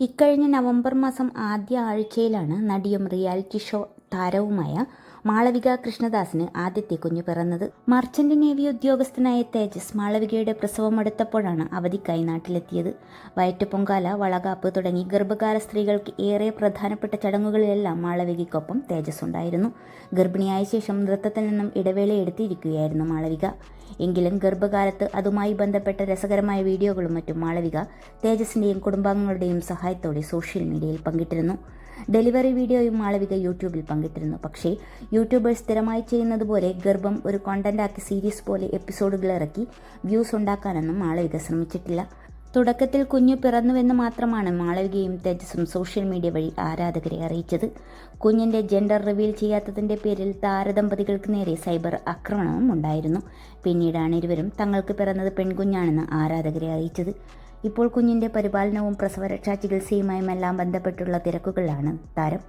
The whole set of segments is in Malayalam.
ഇക്കഴിഞ്ഞ നവംബർ മാസം ആദ്യ ആഴ്ചയിലാണ് നടിയും റിയാലിറ്റി ഷോ താരവുമായ മാളവിക കൃഷ്ണദാസിന് ആദ്യത്തെ കുഞ്ഞു പിറന്നത്. മർച്ചന്റ് നേവി ഉദ്യോഗസ്ഥനായ തേജസ് മാളവികയുടെ പ്രസവം അടുത്തപ്പോഴാണ് അവധിക്കായി നാട്ടിലെത്തിയത്. വയറ്റുപൊങ്കാല വളകാപ്പ് തുടങ്ങി ഗർഭകാല സ്ത്രീകൾക്ക് ഏറെ പ്രധാനപ്പെട്ട ചടങ്ങുകളിലെല്ലാം മാളവികയ്ക്കൊപ്പം തേജസ് ഉണ്ടായിരുന്നു. ഗർഭിണിയായ ശേഷം നൃത്തത്തിൽ നിന്നും ഇടവേള എടുത്തിരിക്കുകയായിരുന്നു മാളവിക. എങ്കിലും ഗർഭകാലത്ത് അതുമായി ബന്ധപ്പെട്ട രസകരമായ വീഡിയോകളും മറ്റും മാളവിക തേജസിന്റെയും കുടുംബാംഗങ്ങളുടെയും സഹായത്തോടെ സോഷ്യൽ മീഡിയയിൽ പങ്കിട്ടിരുന്നു. ഡെലിവറി വീഡിയോയും മാളവിക യൂട്യൂബിൽ പങ്കിട്ടിരുന്നു. പക്ഷേ യൂട്യൂബേഴ്സ് സ്ഥിരമായി ചെയ്യുന്നത് പോലെ ഗർഭം ഒരു കോണ്ടന്റാക്കി സീരീസ് പോലെ എപ്പിസോഡുകൾ ഇറക്കി വ്യൂസ് ഉണ്ടാക്കാനൊന്നും മാളവിക ശ്രമിച്ചിട്ടില്ല. തുടക്കത്തിൽ കുഞ്ഞു പിറന്നുവെന്ന് മാത്രമാണ് മാളവികയും തേജസും സോഷ്യൽ മീഡിയ വഴി ആരാധകരെ അറിയിച്ചത്. കുഞ്ഞിന്റെ ജെൻഡർ റിവീൽ ചെയ്യാത്തതിന്റെ പേരിൽ താരദമ്പതികൾക്ക് നേരെ സൈബർ ആക്രമണവും ഉണ്ടായിരുന്നു. പിന്നീടാണ് ഇരുവരും തങ്ങൾക്ക് പിറന്നത് പെൺകുഞ്ഞാണെന്ന് ആരാധകരെ അറിയിച്ചത്. ഇപ്പോൾ കുഞ്ഞിന്റെ പരിപാലനവും പ്രസവരക്ഷാ ചികിത്സയുമായുമെല്ലാം ബന്ധപ്പെട്ടുള്ള തിരക്കുകളിലാണ് താരം.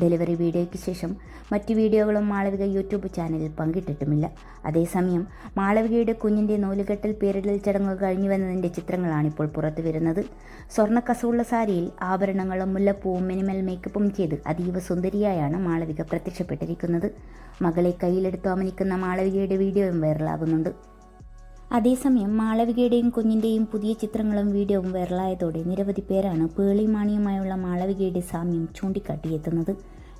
ഡെലിവറി വീഡിയോയ്ക്ക് ശേഷം മറ്റ് വീഡിയോകളും മാളവിക യൂട്യൂബ് ചാനലിൽ പങ്കിട്ടിട്ടുമില്ല. അതേസമയം മാളവികയുടെ കുഞ്ഞിന്റെ നൂലുകെട്ടൽ പേരിടൽ ചടങ്ങ് കഴിഞ്ഞുവെന്നതിന്റെ ചിത്രങ്ങളാണ് ഇപ്പോൾ പുറത്തു വരുന്നത് സ്വർണക്കസുള്ള സാരിയിൽ ആഭരണങ്ങളും മുല്ലപ്പൂവും മിനിമൽ മേക്കപ്പും ചെയ്ത് അതീവ സുന്ദരിയായാണ് മാളവിക പ്രത്യക്ഷപ്പെട്ടിരിക്കുന്നത്. മകളെ കയ്യിലെടുത്തോമനിക്കുന്ന മാളവികയുടെ വീഡിയോയും വൈറലാകുന്നുണ്ട്. അതേസമയം മാളവികയുടെയും കുഞ്ഞിന്റെയും പുതിയ ചിത്രങ്ങളും വീഡിയോവും വൈറലായതോടെ നിരവധി പേരാണ് പേളി മാണിയുമായുള്ള മാളവികയുടെ സാമ്യം ചൂണ്ടിക്കാട്ടിയെത്തുന്നത്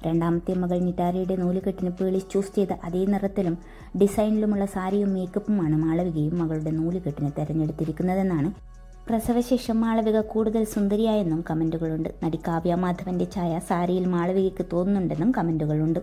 രണ്ടാമത്തെ മകൾ നിറ്റാരയുടെ നൂലുകെട്ടിന് പേളി ചൂസ് ചെയ്ത അതേ നിറത്തിലും ഡിസൈനിലുമുള്ള സാരിയും മേക്കപ്പുമാണ് മാളവികയും മകളുടെ നൂലുകെട്ടിന് തെരഞ്ഞെടുത്തിരിക്കുന്നതെന്നാണ്. പ്രസവശേഷം മാളവിക കൂടുതൽ സുന്ദരിയായെന്നും കമന്റുകളുണ്ട് നടി കാവ്യ മാധവന്റെ ഛായ സാരിയിൽ മാളവികയ്ക്ക് തോന്നുന്നുണ്ടെന്നും കമന്റുകളുണ്ട്